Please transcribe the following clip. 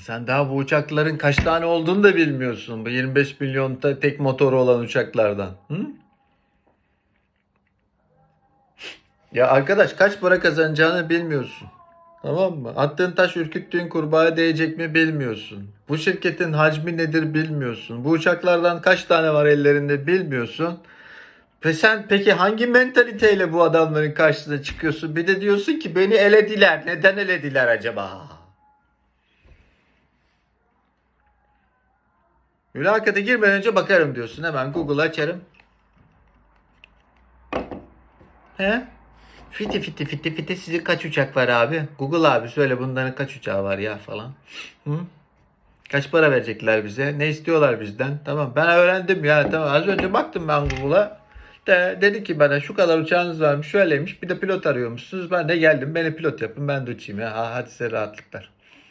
Sen daha bu uçakların kaç tane olduğunu da bilmiyorsun. Bu 25 milyon tek motoru olan uçaklardan. Hı? Ya arkadaş kaç para kazanacağını bilmiyorsun. Tamam mı? Attığın taş ürküttüğün kurbağaya değecek mi bilmiyorsun. Bu şirketin hacmi nedir bilmiyorsun. Bu uçaklardan kaç tane var ellerinde bilmiyorsun. Ve sen peki hangi mentaliteyle bu adamların karşısına çıkıyorsun? Bir de diyorsun ki beni elediler. Neden elediler acaba? Mülakata girmeden önce bakarım diyorsun. Hemen Google açarım. He? Fiti fiti fiti fiti sizin kaç uçak var abi? Google abi söyle bunların kaç uçağı var ya falan. Hı? Kaç para verecekler bize? Ne istiyorlar bizden? Tamam ben öğrendim ya tamam az önce baktım ben Google'a. De, dedi ki bana şu kadar uçağınız varmış şöyleymiş bir de pilot arıyormuşsunuz. Ben de geldim beni pilot yapın ben de uçayım ya. Ha, hadi size rahatlıklar.